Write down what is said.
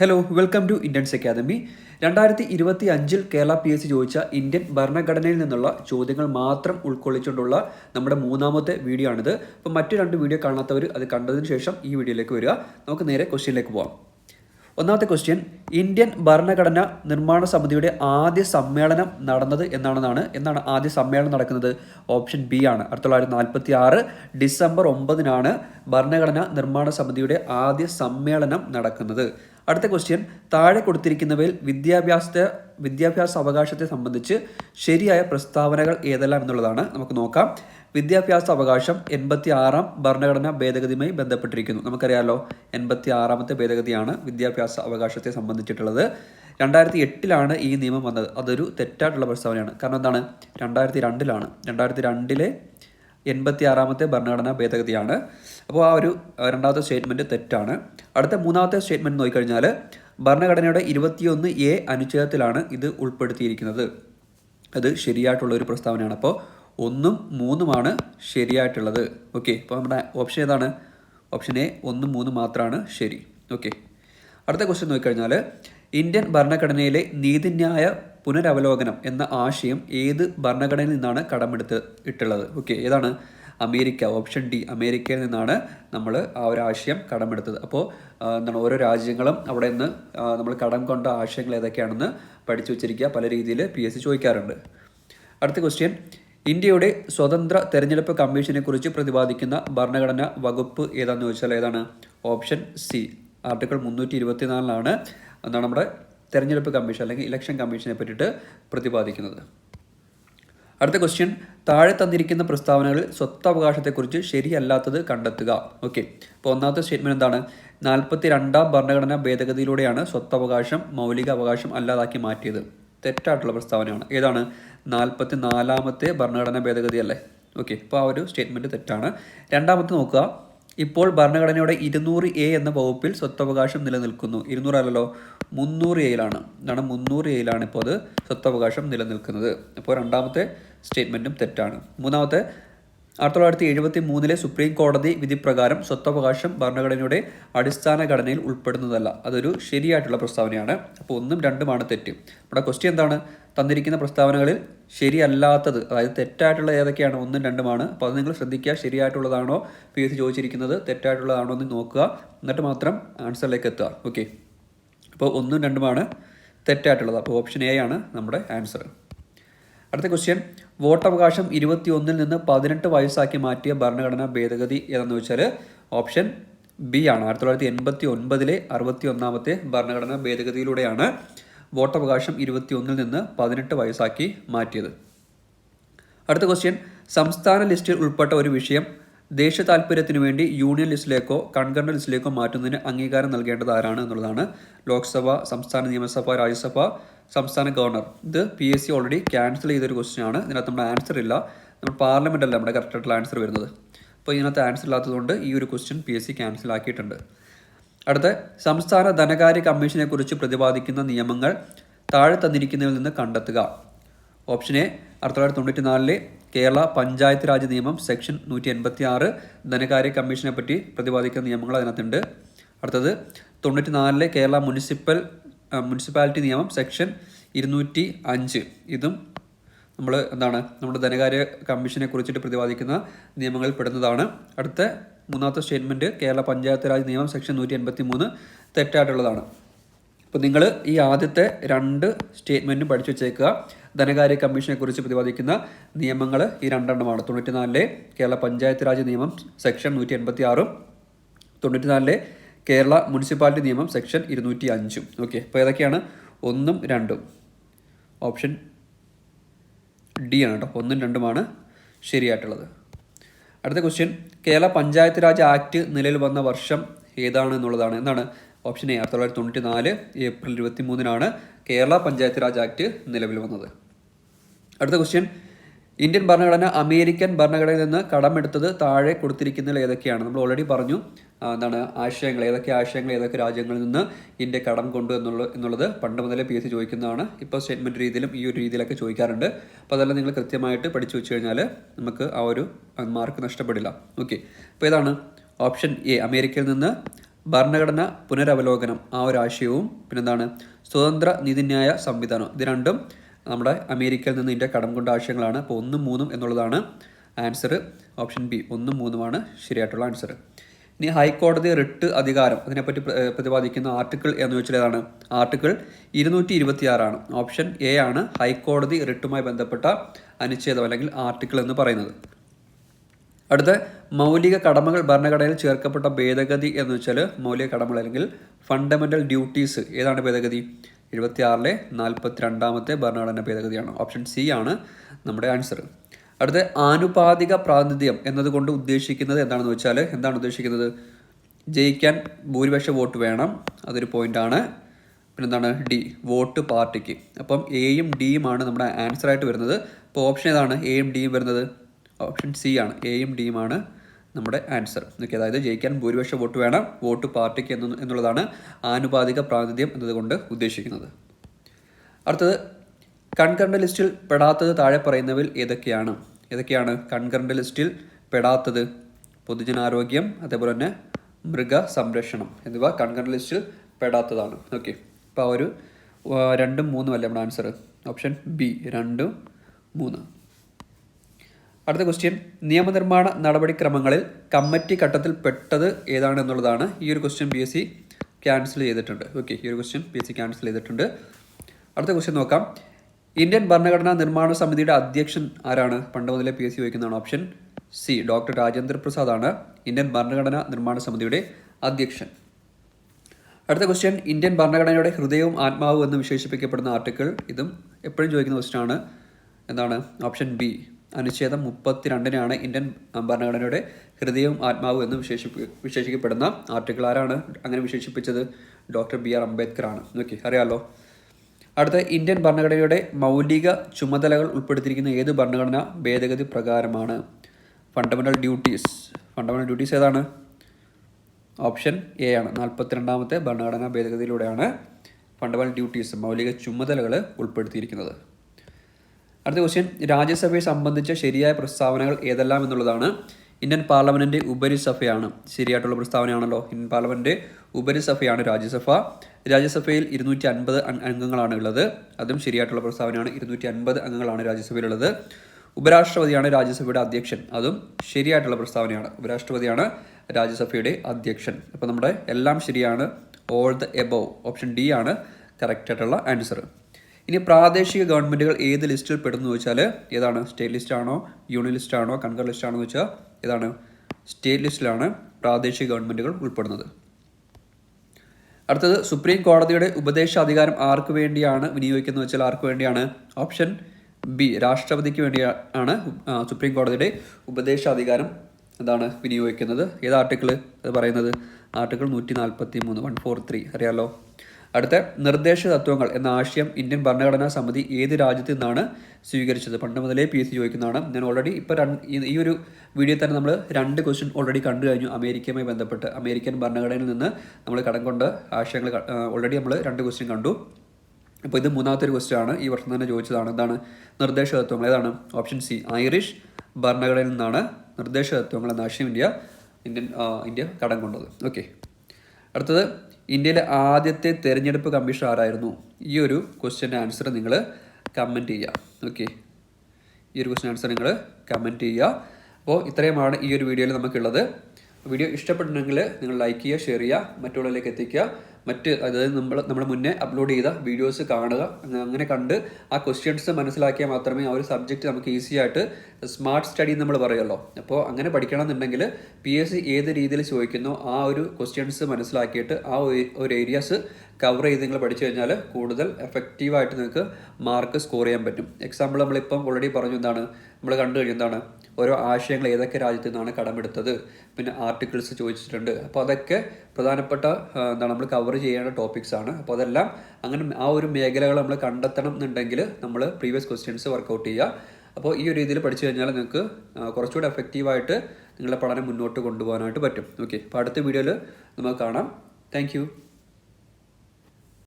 Hello welcome to Indians academy രണ്ടായിരത്തി ഇരുപത്തി അഞ്ചിൽ കേരള പി എസ് സി ചോദിച്ച ഇന്ത്യൻ ഭരണഘടനയിൽ നിന്നുള്ള ചോദ്യങ്ങൾ മാത്രം ഉൾക്കൊള്ളിച്ചുകൊണ്ടുള്ള നമ്മുടെ മൂന്നാമത്തെ വീഡിയോ ആണിത്. അപ്പോൾ മറ്റു രണ്ട് വീഡിയോ കാണാത്തവർ അത് കണ്ടതിന് ശേഷം ഈ വീഡിയോയിലേക്ക് വരിക. നമുക്ക് നേരെ ക്വസ്റ്റ്യനിലേക്ക് പോകാം ഒന്നാമത്തെ ക്വസ്റ്റ്യൻ ഇന്ത്യൻ ഭരണഘടന നിർമ്മാണ സമിതിയുടെ ആദ്യ സമ്മേളനം നടന്നത് എന്നാണെന്നാണ്. എന്നാണ് ആദ്യ സമ്മേളനം നടക്കുന്നത്? ഓപ്ഷൻ ബി ആണ്. ആയിരത്തി തൊള്ളായിരത്തി നാൽപ്പത്തി ആറ് ഡിസംബർ ഒമ്പതിനാണ് ഭരണഘടന നിർമ്മാണ സമിതിയുടെ ആദ്യ സമ്മേളനം നടക്കുന്നത്. അടുത്ത ക്വസ്റ്റ്യൻ താഴെ കൊടുത്തിരിക്കുന്നവയിൽ വിദ്യാഭ്യാസത്തെ വിദ്യാഭ്യാസ അവകാശത്തെ സംബന്ധിച്ച് ശരിയായ പ്രസ്താവനകൾ ഏതെല്ലാം എന്നുള്ളതാണ് നമുക്ക് നോക്കാം. വിദ്യാഭ്യാസ അവകാശം എൺപത്തി ആറാം ഭരണഘടനാ ഭേദഗതിയുമായി ബന്ധപ്പെട്ടിരിക്കുന്നു. നമുക്കറിയാലോ എൺപത്തി ആറാമത്തെ ഭേദഗതിയാണ് വിദ്യാഭ്യാസ അവകാശത്തെ സംബന്ധിച്ചിട്ടുള്ളത്. രണ്ടായിരത്തി എട്ടിലാണ് ഈ നിയമം വന്നത്. അതൊരു തെറ്റായിട്ടുള്ള പ്രസ്താവനയാണ്. കാരണം എന്താണ്? രണ്ടായിരത്തി രണ്ടിലാണ് രണ്ടായിരത്തി രണ്ടിലെ എൺപത്തി ആറാമത്തെ ഭരണഘടനാ ഭേദഗതിയാണ്. അപ്പോൾ ആ ഒരു രണ്ടാമത്തെ സ്റ്റേറ്റ്മെന്റ് തെറ്റാണ്. അടുത്ത മൂന്നാമത്തെ സ്റ്റേറ്റ്മെന്റ് നോക്കിക്കഴിഞ്ഞാൽ ഭരണഘടനയുടെ ഇരുപത്തിയൊന്ന് എ അനുച്ഛേദത്തിലാണ് ഇത് ഉൾപ്പെടുത്തിയിരിക്കുന്നത്. അത് ശരിയായിട്ടുള്ള ഒരു പ്രസ്താവനയാണ്. അപ്പോൾ ഒന്നും മൂന്നുമാണ് ശരിയായിട്ടുള്ളത്. ഓക്കെ അപ്പോൾ നമ്മുടെ ഓപ്ഷൻ ഏതാണ്? ഓപ്ഷൻ എ ഒന്നും മൂന്നും മാത്രമാണ് ശരി. ഓക്കെ. അടുത്ത ക്വസ്റ്റ്യൻ നോക്കിക്കഴിഞ്ഞാൽ ഇന്ത്യൻ ഭരണഘടനയിലെ നീതിന്യായ പുനരവലോകനം എന്ന ആശയം ഏത് ഭരണഘടനയിൽ നിന്നാണ് കടമെടുത്ത് ഇട്ടുള്ളത്? ഓക്കെ ഏതാണ്? അമേരിക്ക ഓപ്ഷൻ ഡി അമേരിക്കയിൽ നിന്നാണ് നമ്മൾ ആ ഒരു ആശയം കടമെടുത്തത്. അപ്പോൾ എന്താണ് ഓരോ രാജ്യങ്ങളും അവിടെ നിന്ന് നമ്മൾ കടം കൊണ്ട ആശയങ്ങൾ ഏതൊക്കെയാണെന്ന് പഠിച്ചു വെച്ചിരിക്കുക. പല രീതിയിൽ പി എസ് സി ചോദിക്കാറുണ്ട്. അടുത്ത ക്വസ്റ്റ്യൻ ഇന്ത്യയുടെ സ്വതന്ത്ര തെരഞ്ഞെടുപ്പ് കമ്മീഷനെ കുറിച്ച് പ്രതിപാദിക്കുന്ന ഭരണഘടനാ വകുപ്പ് ഏതാണെന്ന് ചോദിച്ചാൽ ഏതാണ്? ഓപ്ഷൻ സി ആർട്ടിക്കിൾ മുന്നൂറ്റി ഇരുപത്തിനാലിലാണ് എന്താണ് നമ്മുടെ തെരഞ്ഞെടുപ്പ് കമ്മീഷൻ അല്ലെങ്കിൽ ഇലക്ഷൻ കമ്മീഷനെ പറ്റിയിട്ട് പ്രതിപാദിക്കുന്നത്. അടുത്ത ക്വസ്റ്റ്യൻ താഴെ തന്നിരിക്കുന്ന പ്രസ്താവനകളിൽ സ്വത്തവകാശത്തെക്കുറിച്ച് ശരിയല്ലാത്തത് കണ്ടെത്തുക. ഓക്കെ അപ്പോൾ ഒന്നാമത്തെ സ്റ്റേറ്റ്മെന്റ് എന്താണ്? നാൽപ്പത്തി രണ്ടാം ഭരണഘടനാ ഭേദഗതിയിലൂടെയാണ് സ്വത്തവകാശം മൗലിക അവകാശം അല്ലാതാക്കി മാറ്റിയത്. തെറ്റായിട്ടുള്ള പ്രസ്താവനയാണ്. ഏതാണ്? നാൽപ്പത്തി നാലാമത്തെ ഭരണഘടനാ ഭേദഗതി അല്ലേ ഓക്കെ അപ്പോൾ ആ ഒരു സ്റ്റേറ്റ്മെന്റ് തെറ്റാണ്. രണ്ടാമത്തെ നോക്കുക. ഇപ്പോൾ ഭരണഘടനയുടെ ഇരുന്നൂറ് എ എന്ന വകുപ്പിൽ സ്വത്തവകാശം നിലനിൽക്കുന്നു. ഇരുന്നൂറ് അല്ലല്ലോ മുന്നൂറ് എയിലാണ് എന്താണ് മുന്നൂറ് എയിലാണ് ഇപ്പോൾ അത് സ്വത്തവകാശം നിലനിൽക്കുന്നത്. അപ്പോൾ രണ്ടാമത്തെ സ്റ്റേറ്റ്മെന്റും തെറ്റാണ്. മൂന്നാമത്തെ ആയിരത്തി തൊള്ളായിരത്തി എഴുപത്തി മൂന്നിലെ സുപ്രീം കോടതി വിധിപ്രകാരം സ്വത്തവകാശം ഭരണഘടനയുടെ അടിസ്ഥാന ഘടനയിൽ ഉൾപ്പെടുന്നതല്ല. അതൊരു ശരിയായിട്ടുള്ള പ്രസ്താവനയാണ്. അപ്പോൾ ഒന്നും രണ്ടുമാണ് തെറ്റ്. നമ്മുടെ ക്വസ്റ്റ്യൻ എന്താണ്? തന്നിരിക്കുന്ന പ്രസ്താവനകളിൽ ശരിയല്ലാത്തത് അതായത് തെറ്റായിട്ടുള്ള ഏതൊക്കെയാണ് ഒന്നും രണ്ടുമാണ് അപ്പോൾ അത് നിങ്ങൾ ശ്രദ്ധിക്കുക ശരിയായിട്ടുള്ളതാണോ പി എസ് ചോദിച്ചിരിക്കുന്നത് തെറ്റായിട്ടുള്ളതാണോ എന്ന് നോക്കുക എന്നിട്ട് മാത്രം ആൻസറിലേക്ക് എത്തുക. ഓക്കെ. അപ്പോൾ ഒന്നും രണ്ടുമാണ് തെറ്റായിട്ടുള്ളത്. അപ്പോൾ ഓപ്ഷൻ എ ആണ് നമ്മുടെ ആൻസർ. അടുത്ത ക്വസ്റ്റ്യൻ. വോട്ടവകാശം ഇരുപത്തി ഒന്നിൽ നിന്ന് പതിനെട്ട് വയസ്സാക്കി മാറ്റിയ ഭരണഘടനാ ഭേദഗതി ഏതെന്ന് വെച്ചാൽ ഓപ്ഷൻ ബി ആണ്. ആയിരത്തി തൊള്ളായിരത്തി എൺപത്തി ഒൻപതിലെ അറുപത്തി ഒന്നാമത്തെ ഭരണഘടനാ ഭേദഗതിയിലൂടെയാണ് വോട്ടവകാശം ഇരുപത്തിയൊന്നിൽ നിന്ന് പതിനെട്ട് വയസ്സാക്കി മാറ്റിയത്. അടുത്ത ക്വസ്റ്റ്യൻ സംസ്ഥാന ലിസ്റ്റിൽ ഉൾപ്പെട്ട ഒരു വിഷയം ദേശീയ താല്പര്യത്തിനു വേണ്ടി യൂണിയൻ ലിസ്റ്റിലേക്കോ കൺകറന്റ് ലിസ്റ്റിലേക്കോ മാറ്റുന്നതിന് അംഗീകാരം നൽകേണ്ടത് ആരാണ് എന്നുള്ളതാണ് ലോക്സഭ സംസ്ഥാന നിയമസഭ രാജ്യസഭ സംസ്ഥാന ഗവർണർ. ഇത് P S C already cancel ചെയ്തൊരു ക്വസ്റ്റ്യൻ ആണ്. ഇതിനകത്ത് നമ്മുടെ ആൻസർ ഇല്ല. നമ്മൾ പാർലമെന്റ് അല്ല നമ്മുടെ കറക്റ്റ് ആയിട്ടുള്ള ആൻസർ വരുന്നത്. അപ്പോൾ ഇതിനകത്ത് ആൻസർ ഇല്ലാത്തതുകൊണ്ട് ഈ ഒരു question P S C cancel ആക്കിയിട്ടുണ്ട്. അടുത്ത സംസ്ഥാന ധനകാര്യ കമ്മീഷനെ കുറിച്ച് പ്രതിപാദിക്കുന്ന നിയമങ്ങൾ താഴെ തന്നിരിക്കുന്നതിൽ നിന്ന് കണ്ടെത്തുക. ഓപ്ഷൻ എ ആയിരത്തി തൊള്ളായിരത്തി കേരള പഞ്ചായത്ത് രാജ് നിയമം സെക്ഷൻ നൂറ്റി എൺപത്തി ആറ് ധനകാര്യ കമ്മീഷനെ പറ്റി പ്രതിപാദിക്കുന്ന നിയമങ്ങൾ അതിനകത്തുണ്ട്. അടുത്തത് തൊണ്ണൂറ്റി നാലിലെ കേരള മുനിസിപ്പൽ മുനിസിപ്പാലിറ്റി നിയമം സെക്ഷൻ ഇരുന്നൂറ്റി അഞ്ച് ഇതും നമ്മൾ എന്താണ് നമ്മുടെ ധനകാര്യ കമ്മീഷനെ കുറിച്ചിട്ട് പ്രതിപാദിക്കുന്ന നിയമങ്ങളിൽ പെടുന്നതാണ്. അടുത്ത മൂന്നാമത്തെ സ്റ്റേറ്റ്മെന്റ് കേരള പഞ്ചായത്ത് രാജ് നിയമം സെക്ഷൻ നൂറ്റി എൺപത്തി മൂന്ന് തെറ്റായിട്ടുള്ളതാണ്. അപ്പോൾ നിങ്ങൾ ഈ ആദ്യത്തെ രണ്ട് സ്റ്റേറ്റ്മെന്റും പഠിച്ചു വെച്ചേക്കുക. ധനകാര്യ കമ്മീഷനെ കുറിച്ച് പ്രതിപാദിക്കുന്ന നിയമങ്ങൾ ഈ രണ്ടെണ്ണമാണ്. തൊണ്ണൂറ്റിനാലിലെ കേരള പഞ്ചായത്ത് രാജ് നിയമം സെക്ഷൻ നൂറ്റി എൺപത്തി ആറും തൊണ്ണൂറ്റിനാലിലെ കേരള മുനിസിപ്പാലിറ്റി നിയമം സെക്ഷൻ ഇരുന്നൂറ്റി അഞ്ചും ഓക്കെ അപ്പോൾ ഏതൊക്കെയാണ്? ഒന്നും രണ്ടും. ഓപ്ഷൻ ഡി ആണ് കേട്ടോ. ഒന്നും രണ്ടുമാണ് ശരിയായിട്ടുള്ളത്. അടുത്ത ക്വസ്റ്റ്യൻ കേരള പഞ്ചായത്ത് രാജ് ആക്ട് നിലവിൽ വന്ന വർഷം ഏതാണ് എന്നുള്ളതാണ്. എന്താണ്? ഓപ്ഷൻ എ ആയിരത്തി തൊള്ളായിരത്തി തൊണ്ണൂറ്റി നാല് ഏപ്രിൽ ഇരുപത്തി മൂന്നിനാണ് കേരള പഞ്ചായത്ത് രാജ് ആക്ട് നിലവിൽ വന്നത്. അടുത്ത ക്വസ്റ്റ്യൻ ഇന്ത്യൻ ഭരണഘടന അമേരിക്കൻ ഭരണഘടനയിൽ നിന്ന് കടമെടുത്തത് താഴെ കൊടുത്തിരിക്കുന്നതിൽ ഏതൊക്കെയാണ്? നമ്മൾ ഓൾറെഡി പറഞ്ഞു എന്താണ് ആശയങ്ങൾ ഏതൊക്കെ ആശയങ്ങൾ ഏതൊക്കെ രാജ്യങ്ങളിൽ നിന്ന് ഇന്ത്യ കടം കൊണ്ടു എന്നുള്ള എന്നുള്ളത് പണ്ട് മുതലേ പി എസ് സി ചോദിക്കുന്നതാണ്. ഇപ്പോൾ സ്റ്റേറ്റ്മെന്റ് രീതിയിലും ഈ ഒരു രീതിയിലൊക്കെ ചോദിക്കാറുണ്ട്. അപ്പോൾ അതെല്ലാം നിങ്ങൾ കൃത്യമായിട്ട് പഠിച്ചു വെച്ച് കഴിഞ്ഞാൽ നമുക്ക് ആ ഒരു മാർക്ക് നഷ്ടപ്പെടില്ല. ഓക്കെ അപ്പോൾ ഏതാണ്? ഓപ്ഷൻ എ അമേരിക്കയിൽ നിന്ന് ഭരണഘടന പുനരവലോകനം ആ ഒരു ആശയവും പിന്നെന്താണ്? സ്വതന്ത്ര നീതിന്യായ സംവിധാനം. ഇത് രണ്ടും നമ്മുടെ അമേരിക്കയിൽ നിന്ന് ഇന്ത്യ കടം കൊണ്ട ആശയങ്ങളാണ് അപ്പോൾ ഒന്നും മൂന്നും എന്നുള്ളതാണ് ആൻസർ ഓപ്ഷൻ ബി ഒന്നും മൂന്നുമാണ് ശരിയായിട്ടുള്ള ആൻസർ ഇനി ഹൈക്കോടതി റിട്ട് അധികാരം അതിനെപ്പറ്റി പ്ര- പ്രതിപാദിക്കുന്ന ആർട്ടിക്കിൾ എന്ന് വെച്ചാൽ ഏതാണ് ആർട്ടിക്കിൾ ഇരുന്നൂറ്റി ഇരുപത്തി ആറാണ് ഓപ്ഷൻ എ ആണ് ഹൈക്കോടതി റിട്ടുമായി ബന്ധപ്പെട്ട അനുച്ഛേദം അല്ലെങ്കിൽ ആർട്ടിക്കിൾ എന്ന് പറയുന്നത്. അടുത്ത മൗലിക കടമകൾ ഭരണഘടനയിൽ ചേർക്കപ്പെട്ട ഭേദഗതി എന്ന് വെച്ചാൽ മൗലിക കടമകൾ അല്ലെങ്കിൽ ഫണ്ടമെന്റൽ ഡ്യൂട്ടീസ്. ഏതാണ് ഭേദഗതി? എഴുപത്തി ആറിലെ നാൽപ്പത്തി രണ്ടാമത്തെ ഭരണഘടന ഭേദഗതിയാണ്. ഓപ്ഷൻ സി ആണ് നമ്മുടെ ആൻസർ. അടുത്ത ആനുപാതിക പ്രാതിനിധ്യം എന്നതുകൊണ്ട് ഉദ്ദേശിക്കുന്നത് എന്താണെന്ന് വെച്ചാൽ എന്താണ് ഉദ്ദേശിക്കുന്നത്? ജയിക്കാൻ ഭൂരിപക്ഷ വോട്ട് വേണം. അതൊരു പോയിന്റാണ്. പിന്നെന്താണ്? ഡി വോട്ട് പാർട്ടിക്ക്. അപ്പം എയും ഡിയുമാണ് നമ്മുടെ ആൻസർ ആയിട്ട് വരുന്നത്. അപ്പോൾ ഓപ്ഷൻ ഏതാണ്? എയും ഡിയും വരുന്നത്. ഓപ്ഷൻ സി ആണ്. എയും ഡിയുമാണ് നമ്മുടെ ആൻസർ. ഓക്കെ അതായത് ജയിക്കാൻ ഭൂരിപക്ഷ വോട്ട് വേണം വോട്ട് പാർട്ടിക്ക് എന്ന് എന്നുള്ളതാണ് ആനുപാതിക പ്രാതിനിധ്യം എന്നതുകൊണ്ട് ഉദ്ദേശിക്കുന്നത്. അടുത്തത് കൺകറന്റ് ലിസ്റ്റിൽ പെടാത്തത് താഴെ പറയുന്നവയിൽ ഏതൊക്കെയാണ്? ഏതൊക്കെയാണ് കൺകറന്റ് ലിസ്റ്റിൽ പെടാത്തത്? പൊതുജനാരോഗ്യം അതേപോലെ തന്നെ മൃഗ സംരക്ഷണം എന്നിവ കൺകറന്റ് ലിസ്റ്റിൽ പെടാത്തതാണ്. ഓക്കെ അപ്പോൾ ആ ഒരു രണ്ടും മൂന്നും അല്ലേ നമ്മുടെ ആൻസർ ഓപ്ഷൻ ബി രണ്ടും മൂന്ന്. അടുത്ത ക്വസ്റ്റ്യൻ നിയമനിർമ്മാണ നടപടിക്രമങ്ങളിൽ കമ്മിറ്റി ഘട്ടത്തിൽ പെട്ടത് ഏതാണ് എന്നുള്ളതാണ് ഈ ഒരു question P S C cancel ചെയ്തിട്ടുണ്ട്. ഓക്കെ ഈ ഒരു question P S C cancel ചെയ്തിട്ടുണ്ട്. അടുത്ത ക്വസ്റ്റ്യൻ നോക്കാം. ഇന്ത്യൻ ഭരണഘടനാ നിർമ്മാണ സമിതിയുടെ അധ്യക്ഷൻ ആരാണ്? പണ്ട് മുതലേ P S C വഹിക്കുന്നതാണ് option C doctor Rajendra Prasad ആണ് ഇന്ത്യൻ ഭരണഘടനാ നിർമ്മാണ സമിതിയുടെ അധ്യക്ഷൻ. അടുത്ത ക്വസ്റ്റ്യൻ ഇന്ത്യൻ ഭരണഘടനയുടെ ഹൃദയവും ആത്മാവും എന്ന് വിശേഷിപ്പിക്കപ്പെടുന്ന ആർട്ടിക്കിൾ ഇതും എപ്പോഴും ചോദിക്കുന്ന ക്വസ്റ്റ്യൻ ആണ്. എന്താണ്? ഓപ്ഷൻ ബി അനുച്ഛേദം മുപ്പത്തിരണ്ടിനാണ് ഇന്ത്യൻ ഭരണഘടനയുടെ ഹൃദയവും ആത്മാവും എന്ന് വിശേഷിപ്പി വിശേഷിക്കപ്പെടുന്ന ആർട്ടിക്കിൾ ആരാണ് അങ്ങനെ വിശേഷിപ്പിച്ചത്? ഡോക്ടർ ബി ആർ അംബേദ്കർ ആണ് നോക്കി അറിയാമല്ലോ അടുത്ത ഇന്ത്യൻ ഭരണഘടനയുടെ മൗലിക ചുമതലകൾ ഉൾപ്പെടുത്തിയിരിക്കുന്ന ഏത് ഭരണഘടന ഭേദഗതി പ്രകാരമാണ്? ഫണ്ടമെന്റൽ ഡ്യൂട്ടീസ് ഫണ്ടമെന്റൽ ഡ്യൂട്ടീസ് ഏതാണ്? ഓപ്ഷൻ എ ആണ്. നാൽപ്പത്തിരണ്ടാമത്തെ ഭരണഘടനാ ഭേദഗതിയിലൂടെയാണ് ഫണ്ടമെന്റൽ ഡ്യൂട്ടീസ് മൗലിക ചുമതലകൾ ഉൾപ്പെടുത്തിയിരിക്കുന്നത്. അടുത്ത ക്വസ്റ്റ്യൻ രാജ്യസഭയെ സംബന്ധിച്ച ശരിയായ പ്രസ്താവനകൾ ഏതെല്ലാം എന്നുള്ളതാണ്. ഇന്ത്യൻ പാർലമെന്റിന്റെ ഉപരിസഭയാണ്. ശരിയായിട്ടുള്ള പ്രസ്താവനയാണല്ലോ. ഇന്ത്യൻ പാർലമെന്റ് ഉപരിസഭയാണ് രാജ്യസഭ. രാജ്യസഭയിൽ ഇരുന്നൂറ്റി അൻപത് അംഗങ്ങളാണ് ഉള്ളത്. അതും ശരിയായിട്ടുള്ള പ്രസ്താവനയാണ്. ഇരുന്നൂറ്റി അൻപത് അംഗങ്ങളാണ് രാജ്യസഭയിലുള്ളത്. ഉപരാഷ്ട്രപതിയാണ് രാജ്യസഭയുടെ അധ്യക്ഷൻ. അതും ശരിയായിട്ടുള്ള പ്രസ്താവനയാണ്. ഉപരാഷ്ട്രപതിയാണ് രാജ്യസഭയുടെ അധ്യക്ഷൻ. അപ്പോൾ നമ്മുടെ എല്ലാം ശരിയാണ്. All the above option D ആണ്. കറക്റ്റ് ആയിട്ടുള്ള ആൻസർ ഇനി പ്രാദേശിക ഗവൺമെന്റുകൾ ഏത് ലിസ്റ്റിൽ പെടുന്നു വെച്ചാൽ ഏതാണ്? സ്റ്റേറ്റ് ലിസ്റ്റ് ആണോ? യൂണിയൻ ലിസ്റ്റ് ആണോ? കൺകർ ലിസ്റ്റ് ആണോ എന്ന് വെച്ചാൽ ഏതാണ്? സ്റ്റേറ്റ് ലിസ്റ്റിലാണ് പ്രാദേശിക ഗവൺമെന്റുകൾ ഉൾപ്പെടുന്നത്. അടുത്തത് സുപ്രീം കോടതിയുടെ ഉപദേശാധികാരം ആർക്ക് വേണ്ടിയാണ് വിനിയോഗിക്കുന്നത് വെച്ചാൽ ആർക്ക് വേണ്ടിയാണ്? ഓപ്ഷൻ ബി രാഷ്ട്രപതിക്ക് വേണ്ടിയാണ് സുപ്രീം കോടതിയുടെ ഉപദേശാധികാരം എന്താണ് വിനിയോഗിക്കുന്നത്? ഏത് ആർട്ടിക്കിൾ അത് പറയുന്നത്? ആർട്ടിക്കിൾ നൂറ്റി നാൽപ്പത്തി മൂന്ന് വൺ ഫോർ ത്രീ. അറിയാലോ? അടുത്ത നിർദ്ദേശ തത്വങ്ങൾ എന്ന ആശയം ഇന്ത്യൻ ഭരണഘടനാ സമിതി ഏത് രാജ്യത്തു നിന്നാണ് സ്വീകരിച്ചത്? പണ്ട് മുതലേ പി എസ് സി ചോദിക്കുന്നതാണ്. ഞാൻ ഓൾറെഡി ഇപ്പോൾ ഈ ഒരു വീഡിയോ തന്നെ നമ്മൾ രണ്ട് ക്വസ്റ്റ്യൻ ഓൾറെഡി കണ്ടു കഴിഞ്ഞു. അമേരിക്കയുമായി ബന്ധപ്പെട്ട്. അമേരിക്കൻ ഭരണഘടനയിൽ നിന്ന് നമ്മൾ കടം കൊണ്ട് ആശയങ്ങൾ ഓൾറെഡി നമ്മൾ രണ്ട് ക്വസ്റ്റ്യൻ കണ്ടു. അപ്പോൾ ഇത് മൂന്നാമത്തെ ഒരു ക്വസ്റ്റ്യൻ ആണ്. ഈ വർഷം തന്നെ ചോദിച്ചതാണ്. എന്താണ്? നിർദ്ദേശ തത്വങ്ങൾ ഏതാണ്? ഓപ്ഷൻ സി ഐറിഷ് ഭരണഘടനയിൽ നിന്നാണ് നിർദ്ദേശ തത്വങ്ങൾ എന്ന ആശയം ഇന്ത്യ ഇന്ത്യൻ ഇന്ത്യ കടം കൊണ്ടത്. ഓക്കെ അടുത്തത് ഇന്ത്യയിലെ ആദ്യത്തെ തെരഞ്ഞെടുപ്പ് കമ്മീഷൻ ആരായിരുന്നു? ഈ ഒരു ക്വസ്റ്റ്യന്റെ ആൻസർ നിങ്ങൾ കമന്റ് ചെയ്യുക. ഓക്കെ ഈ ഒരു ക്വസ്റ്റ്യൻ ആൻസർ നിങ്ങൾ കമന്റ് ചെയ്യുക. അപ്പോൾ ഇത്രയുമാണ് ഈ ഒരു വീഡിയോയിൽ നമുക്കുള്ളത്. വീഡിയോ ഇഷ്ടപ്പെട്ടിട്ടുണ്ടെങ്കിൽ നിങ്ങൾ ലൈക്ക് ചെയ്യുക ഷെയർ ചെയ്യുക മറ്റുള്ളവരിലേക്ക് എത്തിക്കുക. മറ്റ് അതായത് നമ്മൾ നമ്മൾ മുന്നേ അപ്ലോഡ് ചെയ്ത വീഡിയോസ് കാണുക. അങ്ങനെ കണ്ട് ആ ക്വസ്റ്റ്യൻസ് മനസ്സിലാക്കിയാൽ മാത്രമേ ആ ഒരു സബ്ജക്റ്റ് നമുക്ക് ഈസി ആയിട്ട് സ്മാർട്ട് സ്റ്റഡി നമ്മൾ പറയുമല്ലോ അപ്പോൾ അങ്ങനെ പഠിക്കണം എന്നുണ്ടെങ്കിൽ പി എസ് സി ഏത് രീതിയിൽ ചോദിക്കുന്നോ ആ ഒരു ക്വസ്റ്റ്യൻസ് മനസ്സിലാക്കിയിട്ട് ആ ഒരു ഏരിയാസ് കവർ ചെയ്ത് നിങ്ങൾ പഠിച്ചു കഴിഞ്ഞാൽ കൂടുതൽ എഫക്റ്റീവായിട്ട് നിങ്ങൾക്ക് മാർക്ക് സ്കോർ ചെയ്യാൻ പറ്റും. എക്സാമ്പിൾ നമ്മളിപ്പം ഓൾറെഡി പറഞ്ഞു എന്താണ് നമ്മൾ കണ്ടു കഴിഞ്ഞു എന്താണ് ഓരോ ആശയങ്ങൾ ഏതൊക്കെ രാജ്യത്തു നിന്നാണ് കടമെടുത്തത് പിന്നെ ആർട്ടിക്കിൾസ് ചോദിച്ചിട്ടുണ്ട്. അപ്പോൾ അതൊക്കെ പ്രധാനപ്പെട്ട എന്താണ് നമ്മൾ കവർ ചെയ്യേണ്ട ടോപ്പിക്സ് ആണ്. അപ്പോൾ അതെല്ലാം അങ്ങനെ ആ ഒരു മേഖലകൾ നമ്മൾ കണ്ടെത്തണം എന്നുണ്ടെങ്കിൽ നമ്മൾ പ്രീവിയസ് ക്വസ്റ്റ്യൻസ് വർക്കൗട്ട് ചെയ്യുക. അപ്പോൾ ഈ ഒരു രീതിയിൽ പഠിച്ചു കഴിഞ്ഞാൽ നിങ്ങൾക്ക് കുറച്ചുകൂടി എഫക്റ്റീവായിട്ട് നിങ്ങളുടെ പഠനം മുന്നോട്ട് കൊണ്ടുപോകാനായിട്ട് പറ്റും. ഓക്കെ അപ്പോൾ അടുത്ത വീഡിയോയിൽ നമുക്ക് കാണാം. താങ്ക്